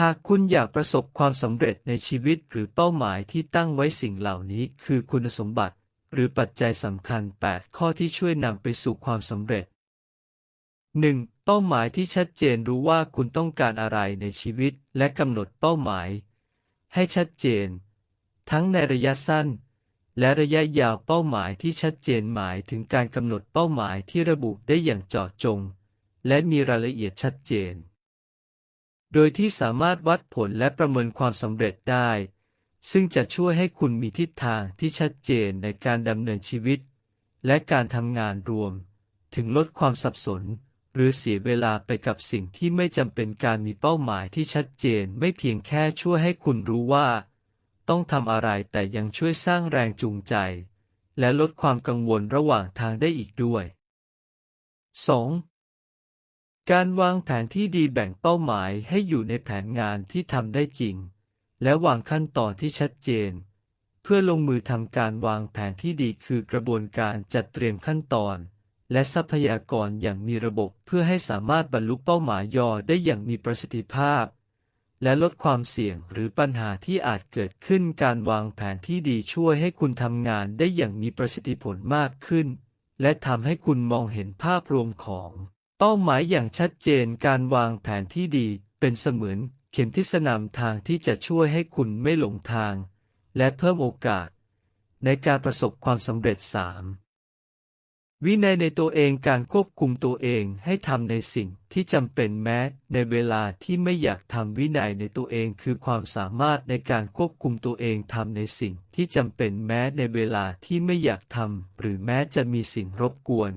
หากคุณอยากประสบความสำเร็จในชีวิตหรือเป้าหมายที่ตั้งไว้สิ่งเหล่านี้คือคุณสมบัติ หรือปัจจัยสำคัญ 8 ข้อที่ช่วยนำไปสู่ความสำเร็จ 1. เป้าหมายที่ชัดเจนรู้ว่าคุณต้องการอะไรในชีวิตและกำหนดเป้าหมาย ให้ชัดเจน ทั้งในระยะสั้น และระยะยาวเป้าหมายที่ชัดเจนหมายถึงการกำหนดเป้าหมายที่ระบุได้อย่างเจาะจง และมีรายละเอียดชัดเจน โดยที่สามารถวัดผลและประเมินความสำเร็จได้ ซึ่งจะช่วยให้คุณมีทิศทางที่ชัดเจนในการดำเนินชีวิต และการทำงานรวม ถึงลดความสับสน หรือเสียเวลาไปกับสิ่งที่ไม่จำเป็นการมีเป้าหมายที่ชัดเจนไม่เพียงแค่ช่วยให้คุณรู้ว่า ต้องทำอะไรแต่ยังช่วยสร้างแรงจูงใจ และลดความกังวลระหว่างทางได้อีกด้วย 2. การวางแผนที่ดีแบ่งเป้าหมายให้อยู่ในแผนงานที่ทำได้จริง และวางขั้นตอนที่ชัดเจน เพื่อลงมือทำการวางแผนที่ดีคือกระบวนการจัดเตรียมขั้นตอน และทรัพยากรอย่างมีระบบเพื่อให้สามารถบรรลุเป้าหมายย่อได้อย่างมีประสิทธิภาพ และลดความเสี่ยงหรือปัญหาที่อาจเกิดขึ้นการวางแผนที่ดีช่วยให้คุณทำงานได้อย่างมีประสิทธิผลมากขึ้น และทำให้คุณมองเห็นภาพรวมของ เป้าหมายอย่างชัดเจนการวางแผนที่ดีเป็นเสมือนเข็มทิศนำทางที่จะช่วยให้คุณไม่หลงทาง และเพิ่มโอกาส ในการประสบความสำเร็จ 3. วินัยในตัวเองการควบคุมตัวเองให้ทำในสิ่งที่จำเป็นแม้ ในเวลาที่ไม่อยากทำวินัยในตัวเองคือความสามารถในการควบคุมตัวเองทำในสิ่งที่จำเป็นแม้ในเวลาที่ไม่อยากทำหรือแม้จะมีสิ่งรบกวน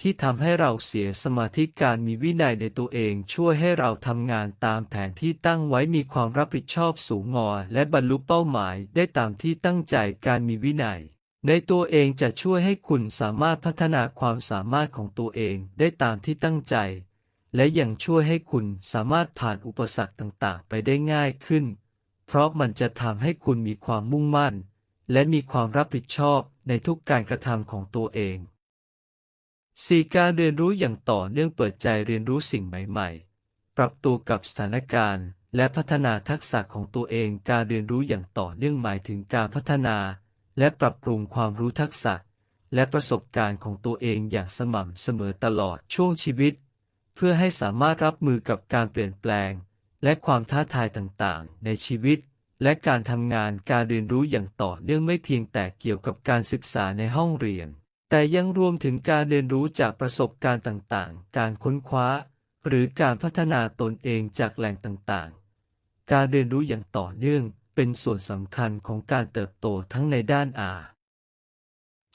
ที่ทำให้เราเสียสมาธิการมีวินัยในตัวเองช่วยให้เราทำงานตามแผนที่ตั้งไว้มีความรับผิดชอบสูงงอและบรรลุเป้าหมายได้ตามที่ตั้งใจการมีวินัย ในตัวเองจะช่วยให้คุณสามารถพัฒนาความสามารถของตัวเองได้ตามที่ตั้งใจ และยังช่วยให้คุณสามารถผ่านอุปสรรคต่างๆ ไปได้ง่ายขึ้น เพราะมันจะทำให้คุณมีความมุ่งมั่น และมีความรับผิดชอบในทุกการกระทำของตัวเอง 4. การเรียนรู้อย่างต่อเนื่องเปิดใจเรียนรู้สิ่งใหม่ ๆ ปรับตัวกับสถานการณ์ และพัฒนาทักษะของตัวเอง การเรียนรู้อย่างต่อเนื่องหมายถึงการพัฒนา และปรับปรุงความรู้ทักษะ และประสบการณ์ของตัวเองอย่างสม่ำเสมอตลอดช่วงชีวิต เพื่อให้สามารถรับมือกับการเปลี่ยนแปลง และความท้าทายต่างๆ ในชีวิต และการทำงานการเรียนรู้อย่างต่อเนื่องไม่เพียงแต่เกี่ยวกับการศึกษาในห้องเรียน แต่ยังรวมถึงการเรียนรู้จากประสบการณ์ต่างๆ การค้นคว้า หรือการพัฒนาตนเองจากแหล่งต่างๆ การเรียนรู้อย่างต่อเนื่องเป็นส่วนสำคัญของการเติบโตทั้งในด้านอา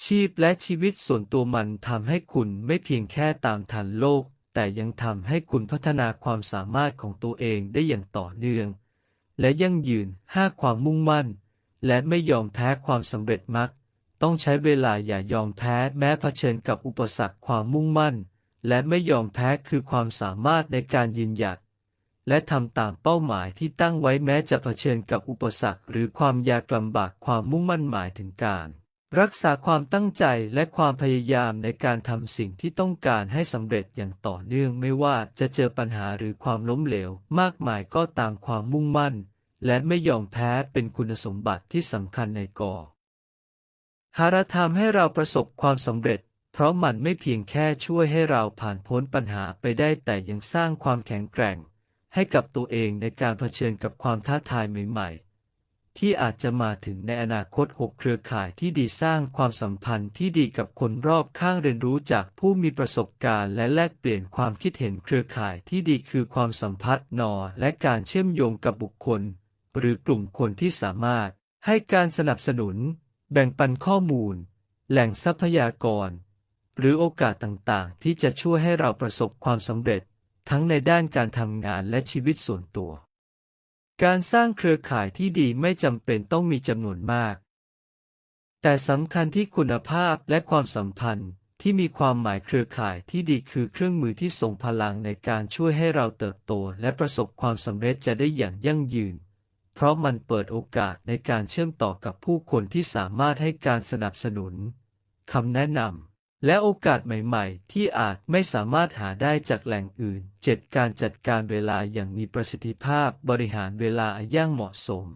ชีพและชีวิตส่วนตัวมันทำให้คุณไม่เพียงแค่ตามทันโลก แต่ยังทำให้คุณพัฒนาความสามารถของตัวเองได้อย่างต่อเนื่อง และยั่งยืนห้าความมุ่งมั่น และไม่ยอมแพ้ความสำเร็จมัก ต้องใช้เวลาอย่ายอมแพ้แม้เผชิญกับอุปสรรคความมุ่งมั่น และไม่ยอมแพ้คือความสามารถในการยืนหยัด และทำตามเป้าหมายที่ตั้งไว้แม้จะเผชิญกับอุปสรรค หรือความยากลำบากความมุ่งมั่นหมายถึงการ รักษาความตั้งใจและความพยายามในการทำสิ่งที่ต้องการให้สำเร็จอย่างต่อเนื่องไม่ว่าจะเจอปัญหาหรือความล้มเหลว มากมายก็ตามความมุ่งมั่น และไม่ยอมแพ้เป็นคุณสมบัติที่สำคัญในก่อ หารธรรมให้เราประสบความสำเร็จ เพราะมันไม่เพียงแค่ช่วยให้เราผ่านพ้นปัญหาไปได้แต่ยังสร้างความแข็งแกร่ง ให้กับตัวเองในการเผชิญกับความท้าทายใหม่ๆ ที่อาจจะมาถึงในอนาคต6เครือข่ายที่ดีสร้างความสัมพันธ์ที่ดีกับคนรอบข้างเรียนรู้จากผู้มีประสบการณ์ และแลกเปลี่ยนความคิดเห็นเครือข่ายที่ดีคือความสัมพันธ์นอและการเชื่อมโยงกับบุคคล หรือกลุ่มคนที่สามารถให้การสนับสนุน แบ่งปันข้อมูล แหล่งทรัพยากร หรือโอกาสต่างๆ ที่จะช่วยให้เราประสบความสำเร็จ ทั้งในด้านการทำงานและชีวิตส่วนตัว การสร้างเครือข่ายที่ดีไม่จำเป็นต้องมีจำนวนมาก แต่สำคัญที่คุณภาพและความสัมพันธ์ที่มีความหมายเครือข่ายที่ดีคือเครื่องมือที่ส่งพลังในการช่วยให้เราเติบโตและประสบความสำเร็จจะได้อย่างยั่งยืน เพราะมันเปิดโอกาสในการเชื่อมต่อกับผู้คนที่สามารถให้การสนับสนุนคำแนะนำและโอกาสใหม่ๆ ที่อาจไม่สามารถหาได้จากแหล่งอื่น 7. การจัดการเวลาอย่างมีประสิทธิภาพบริหารเวลาอย่างเหมาะสม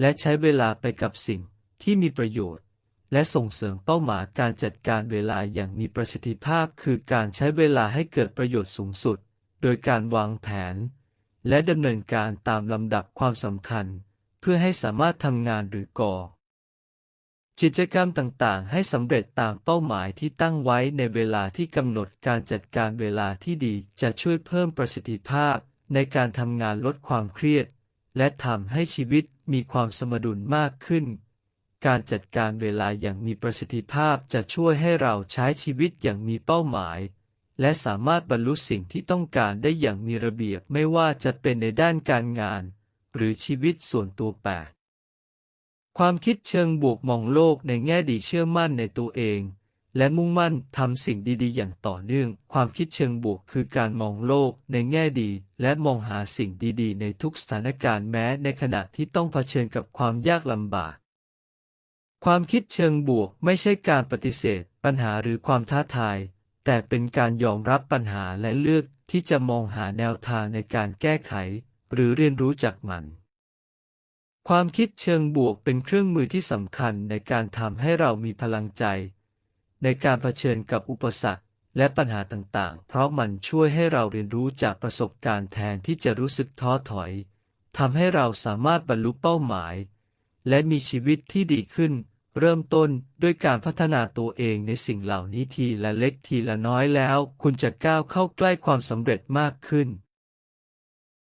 และใช้เวลาไปกับสิ่งที่มีประโยชน์ และส่งเสริมเป้าหมายการจัดการเวลาอย่างมีประสิทธิภาพ คือการใช้เวลาให้เกิดประโยชน์สูงสุด โดยการวางแผน และดำเนินการตามลำดับความสำคัญ เพื่อให้สามารถทำงานหรือก่อกิจกรรมต่างๆ ให้สำเร็จตามเป้าหมายที่ตั้งไว้ในเวลาที่กำหนดการจัดการเวลาที่ดีจะช่วยเพิ่มประสิทธิภาพ ในการทำงานลดความเครียด และทำให้ชีวิตมีความสมดุลมากขึ้น การจัดการเวลาอย่างมีประสิทธิภาพจะช่วยให้เราใช้ชีวิตอย่างมีเป้าหมาย และสามารถบรรลุสิ่งที่ต้องการได้อย่างมีระเบียบไม่ว่าจะเป็นในด้านการงาน หรือชีวิตส่วนตัวแปดความคิดเชิงบวกมองโลกในแง่ดีเชื่อมั่นในตัวเอง และมุ่งมั่นทำสิ่งดีๆ อย่างต่อเนื่อง ความคิดเชิงบวกคือการมองโลกในแง่ดี และมองหาสิ่งดีๆ ในทุกสถานการณ์แม้ในขณะที่ต้องเผชิญกับความยากลำบาก ความคิดเชิงบวกไม่ใช่การปฏิเสธ ปัญหาหรือความท้าทาย แต่เป็นการยอมรับปัญหาและเลือกที่จะมองหาแนวทางในการแก้ไข หรือเรียนรู้จากมัน ความคิดเชิงบวกเป็นเครื่องมือที่สำคัญในการทำให้เรามีพลังใจ ในการเผชิญกับอุปสรรคและปัญหาต่างๆ เพราะมันช่วยให้เราเรียนรู้จากประสบการณ์แทนที่จะรู้สึกท้อถอยทำให้เราสามารถบรรลุเป้าหมาย และมีชีวิตที่ดีขึ้น เริ่มต้นด้วยการพัฒนาตัวเองในสิ่งเหล่านี้ทีละเล็กทีละน้อยแล้ว คุณจะก้าวเข้าใกล้ความสำเร็จมากขึ้น